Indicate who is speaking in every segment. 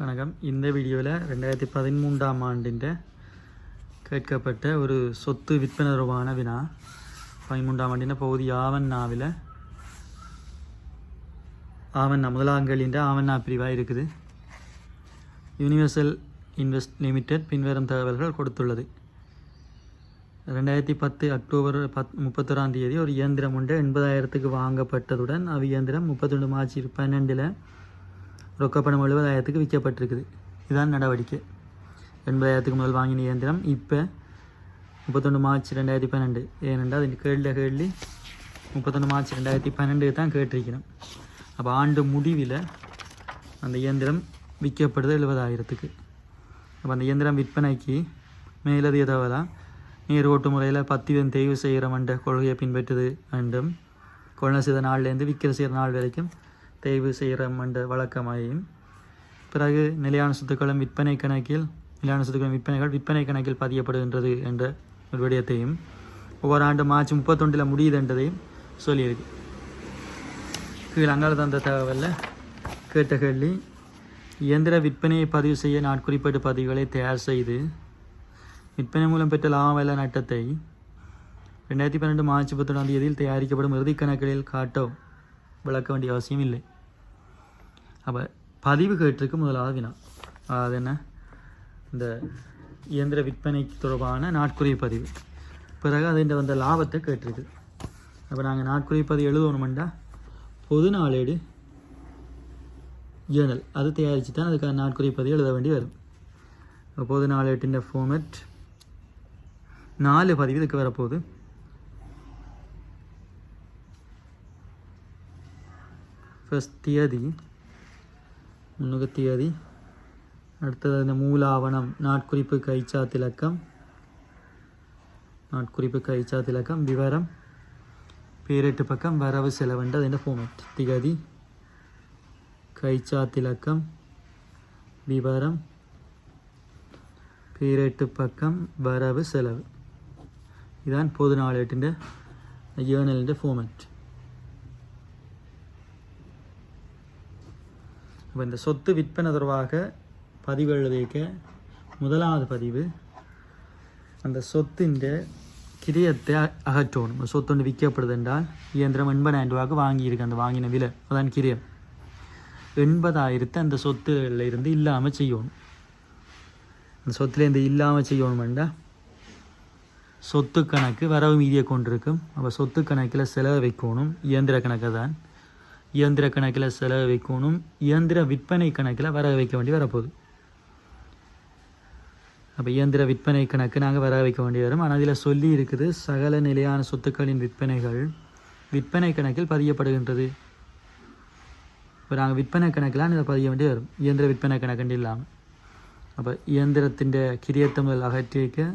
Speaker 1: வணக்கம். இந்த வீடியோவில் ரெண்டாயிரத்தி பதிமூன்றாம் ஆண்டின் கேட்கப்பட்ட ஒரு சொத்து விற்பனை தொடர்பான வினா. பதிமூன்றாம் ஆண்டின் பகுதி ஆவண்ணாவில் ஆவண்ணா முதலாங்கலின்ற ஆவண்ணா பிரிவாக இருக்குது. யூனிவர்சல் இன்வெஸ்ட் லிமிடெட் பின்வரும் தகவல்கள் கொடுத்துள்ளது. ரெண்டாயிரத்தி பத்து அக்டோபர் பத் முப்பத்தொராம் தேதி ஒரு இயந்திரம் உண்டு எண்பதாயிரத்துக்கு வாங்கப்பட்டதுடன் அவ் இயந்திரம் முப்பத்தொன்று மார்ச் பன்னெண்டில் ரொக்கப்பணம் எழுபதாயிரத்துக்கு விற்கப்பட்டிருக்குது. இதுதான் நடவடிக்கை. எண்பதாயிரத்துக்கு முதல் வாங்கின இயந்திரம் இப்போ முப்பத்தொன்று மார்ச் ரெண்டாயிரத்தி பன்னெண்டு. ஏனென்றால் அது கேள்வி கேள்வி முப்பத்தொன்று மார்ச் ரெண்டாயிரத்தி பன்னெண்டு தான் கேட்டிருக்கணும். அப்போ ஆண்டு முடிவில் அந்த இயந்திரம் விற்கப்படுது எழுபதாயிரத்துக்கு. அப்போ அந்த இயந்திரம் விற்பனைக்கு மேலதிக தவறா நீர் ஓட்டு முறையில் பத்திவன் தேய்வு என்ற கொள்கையை பின்பற்றுது வேண்டும் கொள்கை செய்த நாள்லேருந்து விற்கிற செய்கிற நாள் வரைக்கும் தேய்வு என்ற வழக்கமாயும் பிறகு நிலையான சொத்துக்களும் விற்பனை கணக்கில் நிலையான சொத்துக்களும் விற்பனைகள் விற்பனை கணக்கில் பதியப்படுகின்றது என்ற ஒரு விடயத்தையும் ஒவ்வொரு ஆண்டு மார்ச் முப்பத்தொன்றில் முடியுது என்றதையும் சொல்லியிருக்கு. கீழ் அங்கால தந்த தகவலில் கேட்ட கேள்வி இயந்திர விற்பனையை பதிவு செய்ய நாட்குறிப்பேட்டு பதிவுகளை தயார் செய்து விற்பனை மூலம் பெற்ற லாப வேலை நட்டத்தை ரெண்டாயிரத்தி பன்னெண்டு மார்ச் முப்பத்தொன்றாம் தேதியில் தயாரிக்கப்படும் இறுதி கணக்குகளில் காட்டோ விளக்க வேண்டிய அவசியம் இல்லை. அப்போ பதிவு கேட்டிருக்கு முதலாவது வினா. அது என்ன? இந்த இயந்திர விற்பனை தொடர்பான நாட்குறி பதிவு. பிறகு அதில் வந்த லாபத்தை கேட்டிருக்கு. அப்போ நாங்கள் நாட்குறி பதிவு எழுதணுமெண்டா? பொது நாளேடு ஜேர்னல் அது தயாரித்து தான் அதுக்கான நாட்குறி பதிவு எழுத வேண்டி வரும். பொது நாளேட்டின் ஃபார்மேட் நாலு பதிவு இதுக்கு வரப்போகுது. ஃபஸ்ட் தியதி முன்னுகத்தியதி அடுத்தது இந்த மூலாவணம் நாட்குறிப்பு கைச்சா திலக்கம். நாட்குறிப்பு கைச்சா திலக்கம் விவரம். பேரெட்டு பக்கம் வரவு செலவென்று அதுன்ற ஃபார்மேட் திகதி கைச்சா திலக்கம் விவரம். பேரெட்டு பக்கம் வரவு செலவு. இதான் பொது நாளேட்டின் ஏர்னலிൻ്റെ ഫോമറ്റ് அப்போ இந்த சொத்து விற்பனை தொடர்பாக பதிவு எழுதிக்க முதலாவது பதிவு அந்த சொத்தின் கிரியத்தை அகற்றணும். சொத்து ஒன்று விற்கப்படுது என்றால் இயந்திரம் எண்பதாயிரம் ரூபாய்க்கு வாங்கியிருக்கு. அந்த வாங்கின விலை அதான் கிரியம். எண்பதாயிரத்தை அந்த சொத்துல இருந்து இல்லாமல் செய்யணும். அந்த சொத்துலேருந்து இல்லாமல் செய்யணுமெண்டா சொத்து கணக்கு வரவு மீதியை கொண்டிருக்கும். அப்போ சொத்து கணக்கில் செலவு வைக்கணும். இயந்திர கணக்கு தான். இயந்திர கணக்கில் செலவு வைக்கணும். இயந்திர விற்பனை கணக்கில் வர வைக்க வேண்டி வரப்போகுது. அப்போ இயந்திர விற்பனை கணக்கு நாங்கள் வர வைக்க வேண்டி வரும். ஆனால் அதில் சொல்லி இருக்குது சகல நிலையான சொத்துக்களின் விற்பனைகள் விற்பனை கணக்கில் பதியப்படுகின்றது. இப்போ நாங்கள் விற்பனை கணக்கெலாம் இதை பதிய வேண்டி வரும். இயந்திர விற்பனை கணக்குண்டு இல்லாமல் அப்போ இயந்திரத்தின் கிரியத்தை முதல் அகற்றிக்க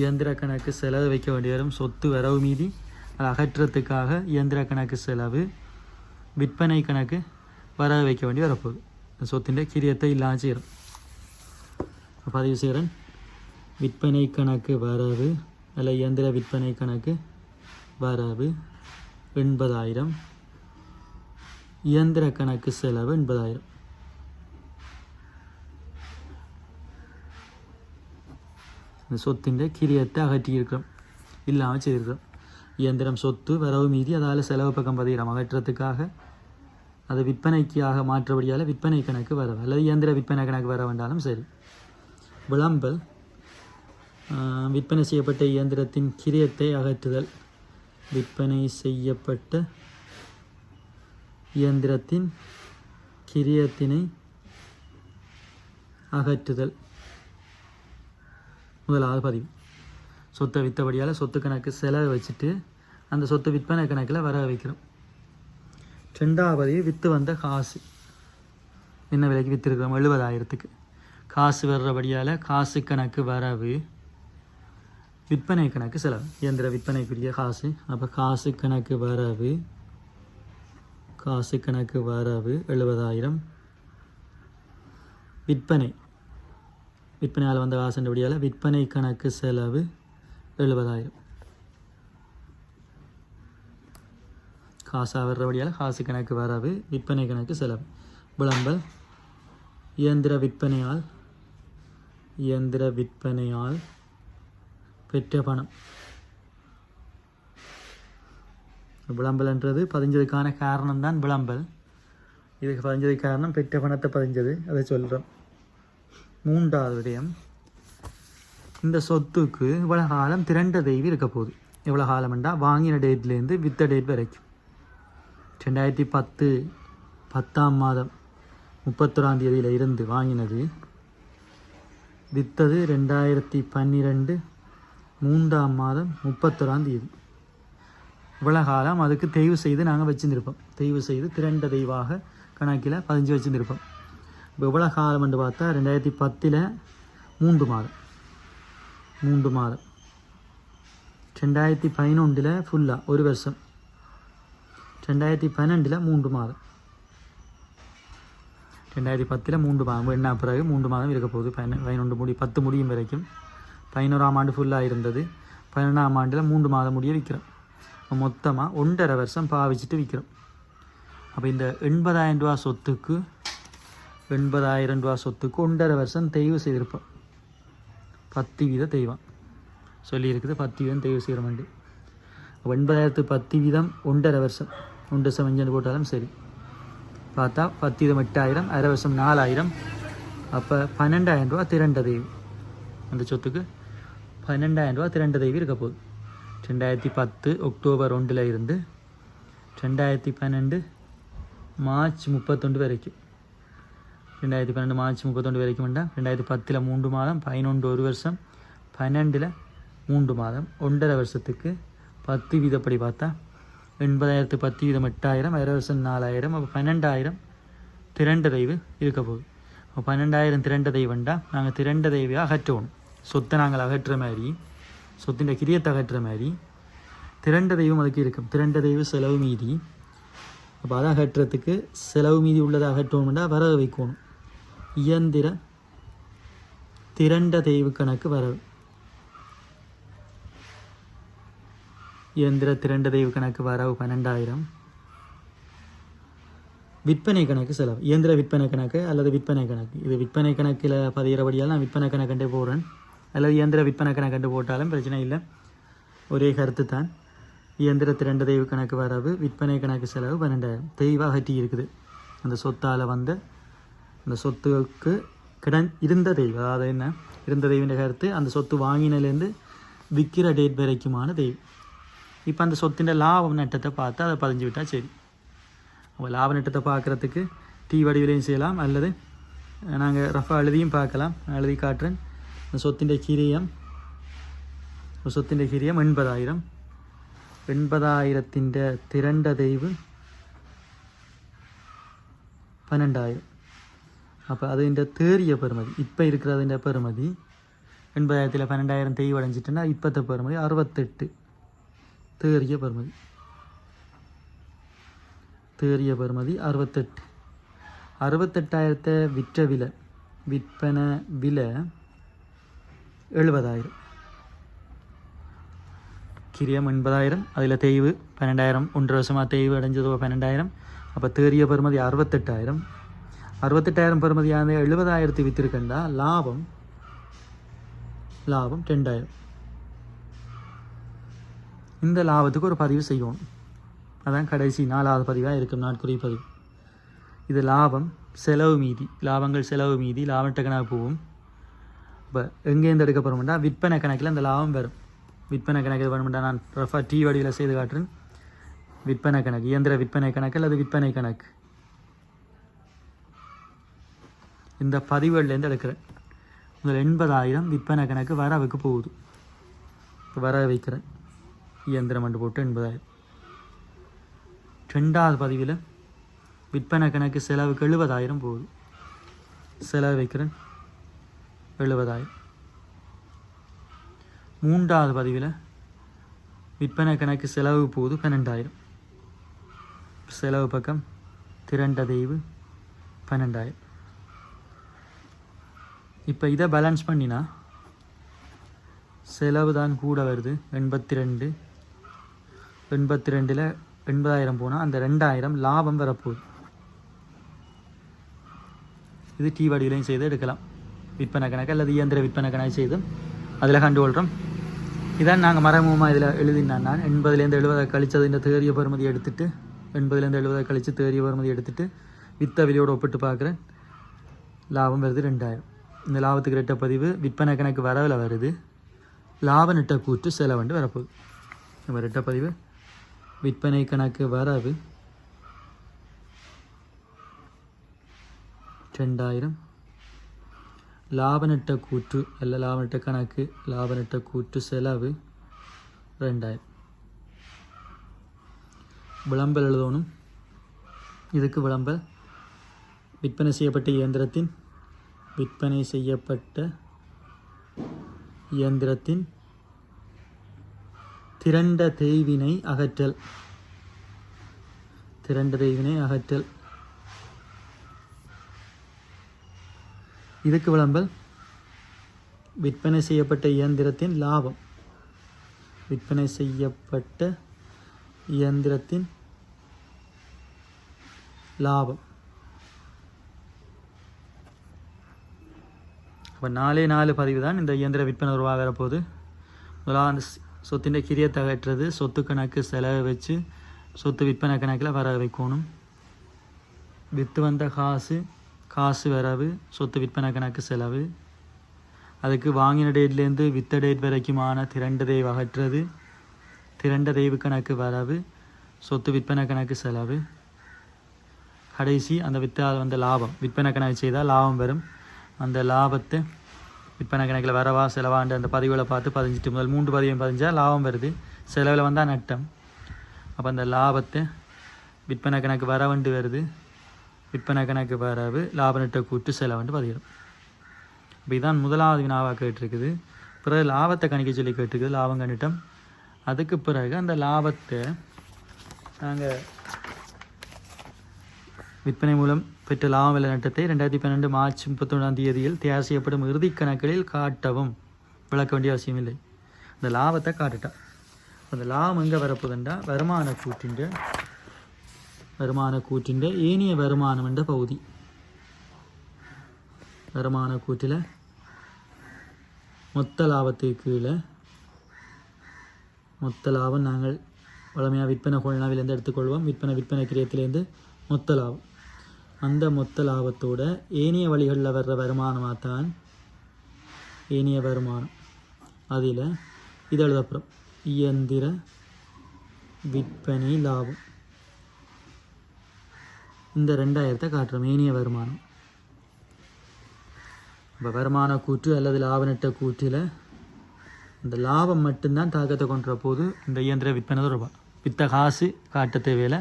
Speaker 1: இயந்திர கணக்கு செலவு வைக்க வேண்டி வரும். சொத்து வரவு மீதி அதை அகற்றுறதுக்காக இயந்திர கணக்கு செலவு விற்பனை கணக்கு வரவு வைக்க வேண்டி வரப்போகுது. சொத்தின் கிரியத்தை இல்லாமல் செய்கிறோம் பதிவு செய்கிறேன் விற்பனை கணக்கு வரவு அல்ல இயந்திர விற்பனை கணக்கு வரவு எண்பதாயிரம். இயந்திர கணக்கு செலவு எண்பதாயிரம். இந்த சொத்தின் கிரியத்தை அகற்றியிருக்கிறோம். இல்லாமல் செய்திருக்கிறோம். இயந்திரம் சொத்து வரவு மீதி அதால் செலவு பக்கம் பதிகிறோம். அகற்றத்துக்காக அதை விற்பனைக்காக மாற்றபடியால் விற்பனை கணக்கு வரவு அல்லது இயந்திர விற்பனை கணக்கு வர வேண்டாலும் சரி. விளம்பல் விற்பனை செய்யப்பட்ட இயந்திரத்தின் கிரியத்தை அகற்றுதல் விற்பனை செய்யப்பட்ட இயந்திரத்தின் கிரியத்தினை அகற்றுதல். முதலாவது பதிவு. சொத்தை விற்றபடியால் சொத்து கணக்கு செலவு வச்சுட்டு அந்த சொத்து விற்பனை கணக்கில் வர வைக்கிறோம். ரெண்டாவது விற்று வந்த காசு. என்ன விலைக்கு விற்றுருக்கிறோம் எழுபதாயிரத்துக்கு. காசு வர்றபடியால் காசு கணக்கு வரவு விற்பனை கணக்கு செலவு. இயந்திர விற்பனைக்குரிய காசு. அப்போ காசு கணக்கு வரவு காசு கணக்கு வரவு எழுபதாயிரம். விற்பனை. விற்பனையால் வந்த காசுன்றபடியால் விற்பனை கணக்கு செலவு எழுபதாயிரம். காசாக வர்றபடியால் காசு கணக்கு வரவு விற்பனை கணக்கு செலவு. விளம்பல் இயந்திர விற்பனையால் இயந்திர விற்பனையால் பெற்ற பணம். விளம்பல்ன்றது பதிஞ்சதுக்கான காரணம் தான் விளம்பல். இதுக்கு பதிஞ்சதுக்கு காரணம் பெற்ற பணத்தை பதிஞ்சது அதை சொல்கிறோம் மூன்றாவது விடயம் இந்த சொத்துக்கு இவ்வளோ காலம் திரண்ட தெய்வம் இருக்க போகுது. எவ்வளோ காலம்ண்டா வாங்கின டேட்லேருந்து வித்த டேட் வரைக்கும். ரெண்டாயிரத்தி பத்து பத்தாம் மாதம் முப்பத்தொராம் தேதியில் இருந்து வாங்கினது. வித்தது ரெண்டாயிரத்தி பன்னிரெண்டு மூன்றாம் மாதம் முப்பத்தொராம் தேதி. இவ்வளோ காலம் அதுக்கு தெய்வு செய்து நாங்கள் வச்சுருந்துருப்போம். தெய்வு செய்து திரண்ட தெய்வாக கணக்கில் பதிஞ்சு வச்சுருந்துருப்போம். இப்போ இவ்வளோ காலம் என்று பார்த்தா ரெண்டாயிரத்தி பத்தில் மூன்று மாதம். மூன்று மாதம். ரெண்டாயிரத்தி பதினொன்றில் ஃபுல்லாக ஒரு வருஷம். ரெண்டாயிரத்தி பன்னெண்டில் மூன்று மாதம் ரெண்டாயிரத்தி பத்தில் மூன்று மாதம் என்ன பிறகு மூன்று மாதம் இருக்க போகுது பதின பதினொன்று முடி பத்து முடியும் வரைக்கும் பதினோராம் ஆண்டு ஃபுல்லாக இருந்தது பதினொன்றாம் ஆண்டில் மூன்று மாதம் முடிய விற்கிறோம் மொத்தமாக ஒன்றரை வருஷம் பாவிச்சுட்டு விற்கிறோம் அப்போ இந்த எண்பதாயிரம் ரூபா சொத்துக்கு எண்பதாயிரம் ரூபா சொத்துக்கு ஒன்றரை வருஷம் தெய்வு செய்திருப்போம் பத்து வீத தெய்வம் சொல்லியிருக்குது பத்து வீதம் தெய்வு செய்கிற வேண்டி அப்போ எண்பதாயிரத்து பத்து வீதம் ஒன்றரை வருஷம் உண்டு வருஷம் அஞ்சு போட்டாலும் சரி. பார்த்தா பத்து இதம் எட்டாயிரம் அரை வருஷம் நாலாயிரம். அப்போ பன்னெண்டாயிரம் ரூபா திரண்ட தேவி. அந்த சொத்துக்கு பன்னெண்டாயிரம் ரூபா திரண்ட தேவி இருக்க போகுது. ரெண்டாயிரத்தி பத்து அக்டோபர் ஒன்றில் இருந்து ரெண்டாயிரத்தி பன்னெண்டு மார்ச் முப்பத்தொண்டு வரைக்கும். ரெண்டாயிரத்தி பன்னெண்டு மார்ச் முப்பத்தொண்டு வரைக்கும் வேண்டாம் ரெண்டாயிரத்தி பத்தில் மூன்று மாதம் பதினொன்று ஒரு வருஷம் பன்னெண்டில் மூன்று மாதம் ஒன்றரை வருஷத்துக்கு பத்து வீதப்படி பார்த்தா எண்பதாயிரத்து பத்து வீதம் எட்டாயிரம் இரவசன் நாலாயிரம் அப்போ பன்னெண்டாயிரம் திரண்ட தெய்வு இருக்க போகுது. அப்போ பன்னெண்டாயிரம் திரண்ட தெய்வம்டா நாங்கள் திரண்ட தெய்வம் அகற்றணும். சொத்தை நாங்கள் அகற்றுற மாதிரி சொத்தின் கிரியத்தை அகற்றுற மாதிரி திரண்ட தெய்வம் அதுக்கு இருக்கும் திரண்ட தெய்வம் செலவு மீதி. அப்போ அதை அகற்றுறதுக்கு செலவு மீதி உள்ளதை அகற்றணும்னா வரவு வைக்கணும். இயந்திர திரண்ட தெய்வு கணக்கு வரவு. இயந்திர திரண்ட தெய்வ கணக்கு வரவு பன்னெண்டாயிரம். விற்பனை கணக்கு செலவு. இயந்திர விற்பனை கணக்கு அல்லது விற்பனை கணக்கு. இது விற்பனை கணக்கில் பதிகிறபடியால் நான் விற்பனை கணக்கண்டே போடுறேன். அல்லது இயந்திர விற்பனை கணக்கண்டு போட்டாலும் பிரச்சனை இல்லை. ஒரே கருத்து தான் இயந்திர திரண்ட தெய்வ கணக்கு வரவு விற்பனை கணக்கு செலவு பன்னெண்டாயிரம். தெய்வாக அகட்டி இருக்குது. அந்த சொத்தால் வந்த அந்த சொத்துக்கு கிடன் இருந்த தெய்வம். அதாவது என்ன? இருந்த தெய்வன்ற கருத்து அந்த சொத்து வாங்கினதுலேருந்து விற்கிற டேட் வரைக்குமான தெய்வம். இப்போ அந்த சொத்தின் லாபம் நட்டத்தை பார்த்து அதை பதிஞ்சு விட்டால் சரி. அப்போ லாப நட்டத்தை பார்க்குறதுக்கு டீ வடிவிலையும் செய்யலாம். அல்லது நாங்கள் ரஃபாக எழுதியும் பார்க்கலாம். எழுதி காட்டுறேன். இந்த சொத்தின் கிரியம் சொத்தின் கிரியம் எண்பதாயிரம். എൺപതായിരത്തിൻ്റെ തിരണ്ട ദൈവ് പന്ത്രണ്ടായിരം അപ്പോൾ അതിൻ്റെ തേറിയ പെരുമതി ഇപ്പം ഇരിക്കുന്നതിൻ്റെ പെരുമതി എൺപതായിരത്തിലെ പന്ത്രണ്ടായിരം തെയ്വ് അടഞ്ഞിട്ടുണ്ടെങ്കിൽ ഇപ്പോഴത്തെ പെരുമതി അറുപത്തെട്ട് தேறிய பெறுமதி தேறிய பெறுமதி அறுபத்தெட்டு. அறுபத்தெட்டாயிரத்தை விற்ற விலை விற்பனை விலை எழுபதாயிரம். கிரியம் எண்பதாயிரம் அதில் தேய்வு பன்னெண்டாயிரம் ஒன்றரை வருஷமாக தேய்வு அடைஞ்சதோ பன்னெண்டாயிரம். அப்போ தேறிய பெறுமதி அறுபத்தெட்டாயிரம். அறுபத்தெட்டாயிரம் பெறுமதியான எழுபதாயிரத்து வித்திருக்கண்டா லாபம் லாபம் ரெண்டாயிரம். இந்த லாபத்துக்கு ஒரு பதிவு செய்யணும் அதான் கடைசி நாலாவது பதிவாக இருக்கும் நாட்குறி பதிவு. இது லாபம் செலவு மீதி. லாபங்கள் செலவு மீதி. லாபட்ட கணக்கு போகும். இப்போ எங்கேருந்து எடுக்க போகிறோம்னா விற்பனை கணக்கில் அந்த லாபம் வரும். விற்பனை கணக்கு வேணும்டா நான் ரஃபாக டீ வடிவில் செய்து காட்டுறேன். விற்பனை கணக்கு இயந்திர விற்பனை கணக்கு அல்லது விற்பனை கணக்கு. இந்த பதிவுகள்லேருந்து எடுக்கிறேன். முதல் எண்பதாயிரம் விற்பனை கணக்கு வரவுக்கு போகுது. இப்போ வர வைக்கிறேன். இயந்திரம் என்று போட்டு எண்பதாயிரம் ரெண்டாவது பதிவில் விற்பனை கணக்கு செலவுக்கு எழுபதாயிரம் போகுது. செலவு வைக்கிறேன். எழுபதாயிரம். மூன்றாவது பதிவில் விற்பனை கணக்கு செலவு போகுது பன்னெண்டாயிரம். செலவு பக்கம் திரண்ட தெய்வு பன்னெண்டாயிரம். இப்போ இதை பேலன்ஸ் பண்ணினா செலவு தான் கூட வருது எண்பத்தி ரெண்டு எண்பத்தி ரெண்டில் எண்பதாயிரம் போனால் அந்த ரெண்டாயிரம் லாபம் வரப்போகுது. இது டீ வடிவிலையும் செய்து எடுக்கலாம். விற்பனை கணக்கு அல்லது இயந்திர விற்பனை கணக்கு செய்தும் அதில் கண்டுகொள்கிறோம் இதான் நாங்கள் மறைமுகமாக இதில் எழுதினான் நான். எண்பதுலேருந்து எழுபதை கழிச்சது இந்த தேறிய பெறுமதி எடுத்துட்டு எண்பதுலேருந்து எழுபதை கழித்து தேறிய பெறுமதி எடுத்துட்டு வித்த விலையோடு ஒப்பிட்டு பார்க்குறேன். லாபம் வருது ரெண்டாயிரம். இந்த லாபத்துக்கு ரெட்ட பதிவு விற்பனை கணக்கு வரவில் வருது. லாப நட்ட கூற்று செலவண்டு வரப்போகுது. நம்ம ரெட்ட பதிவு விற்பனை கணக்கு வரவு ரெண்டாயிரம் லாப நட்ட கூற்று அல்ல லாப நட்ட கணக்கு லாப நட்ட கூற்று செலவு ரெண்டாயிரம் விளம்பல் எழுதணும். இதுக்கு விளம்பல். விற்பனை செய்யப்பட்ட இயந்திரத்தின் விற்பனை செய்யப்பட்ட இயந்திரத்தின் திரண்ட தேய்வினை அகற்றல். திரண்ட தேய்வினை அகற்றல். இதுக்கு விளம்பல் விற்பனை செய்யப்பட்ட இயந்திரத்தின் லாபம். விற்பனை செய்யப்பட்ட இயந்திரத்தின் லாபம். அப்போ நாலே நாலு பதிவு தான் இந்த இயந்திர விற்பனை உருவாகிற போது முதலாவது சொத்தின் கிரியை தகற்றது சொத்து கணக்கு செலவு வச்சு சொத்து விற்பனை கணக்கில் வர வைக்கணும். விற்று வந்த காசு காசு வரவு சொத்து விற்பனை கணக்கு செலவு. அதுக்கு வாங்கின டேட்லேருந்து வித்த டேட் வரைக்குமான திரண்ட அகற்றது அகற்றுறது திரண்ட தெய்வு கணக்கு வரவு சொத்து விற்பனை கணக்கு செலவு. கடைசி அந்த வித்த வந்த லாபம். விற்பனை கணக்கு செய்தால் லாபம் வரும். அந்த லாபத்தை விற்பனை கணக்கில் வரவா செலவாண்டு அந்த பதிவுகளை பார்த்து பதிஞ்சிட்டு முதல் மூன்று பதிவையும் பதிஞ்சால் லாபம் வருது. செலவில் வந்தால் நட்டம். அப்போ அந்த லாபத்தை விற்பனை கணக்கு வரவண்டு வருது. விற்பனை கணக்கு வரவு லாப நட்ட கூட்டு செலவண்டு பதிகிறோம் இப்போ இதான் முதலாவது வினாவாக கேட்டிருக்குது. பிறகு லாபத்தை கணிக்க சொல்லி கேட்டிருக்குது லாபம் கணிட்டம். அதுக்கு பிறகு அந்த லாபத்தை நாங்கள் விற்பனை மூலம் பெற்ற லாப நட்டத்தை ரெண்டாயிரத்தி பன்னெண்டு மார்ச் முப்பத்தொன்றாம் தேதியில் தயார் செய்யப்படும் இறுதி கணக்குகளில் காட்டவும் விளக்க வேண்டிய அவசியம் இல்லை அந்த லாபத்தை காட்டுட்டா. அந்த லாபம் எங்கே வரப்போகுதுண்டா? வருமான கூட்டின்ற வருமான கூற்றின்ற ஏனிய வருமானம் என்ற பகுதி. வருமான கூற்றில் மொத்த லாபத்துக்கு கீழே மொத்த லாபம் நாங்கள் வளமையாக விற்பனை கொள்ளாவிலேருந்து எடுத்துக்கொள்வோம். விற்பனை விற்பனை கிரியத்திலேருந்து மொத்த லாபம். அந்த மொத்த லாபத்தோட ஏனைய வழிகளில் வர்ற வருமானமாக தான் ஏனைய வருமானம். அதில் இது எழுதப்புறம் இயந்திர விற்பனை லாபம். இந்த ரெண்டாயிரத்தை காட்டுறோம். ஏனைய வருமானம். இப்போ வருமான கூற்று அல்லது லாப நட்ட கூற்றில் இந்த லாபம் மட்டும்தான் தாக்கத்தை கொண்டுற போது இந்த இயந்திர விற்பனை தான் ரூபாய் வித்த காசு காட்ட தேவையில்லை.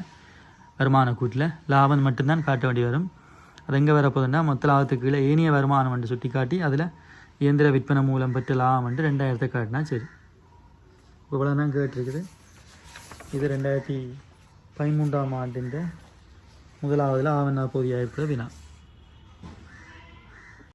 Speaker 1: வருமான கூட்டில் லாபம் மட்டும்தான் காட்ட வேண்டி வரும். அது எங்கே வரப்போகுதுன்னா மொத்த லாபத்துக்கு கீழே ஏனைய வருமானம் என்று சுட்டி காட்டி அதில் இயந்திர விற்பனை மூலம் பெற்ற லாபம் என்று ரெண்டாயிரத்தை காட்டினா சரி. இவ்வளோ தான் கேட்டிருக்குது. இது ரெண்டாயிரத்தி பதிமூன்றாம் ஆண்டின் முதலாவதில் ஆவண பொதியாக இருக்கிற வினா.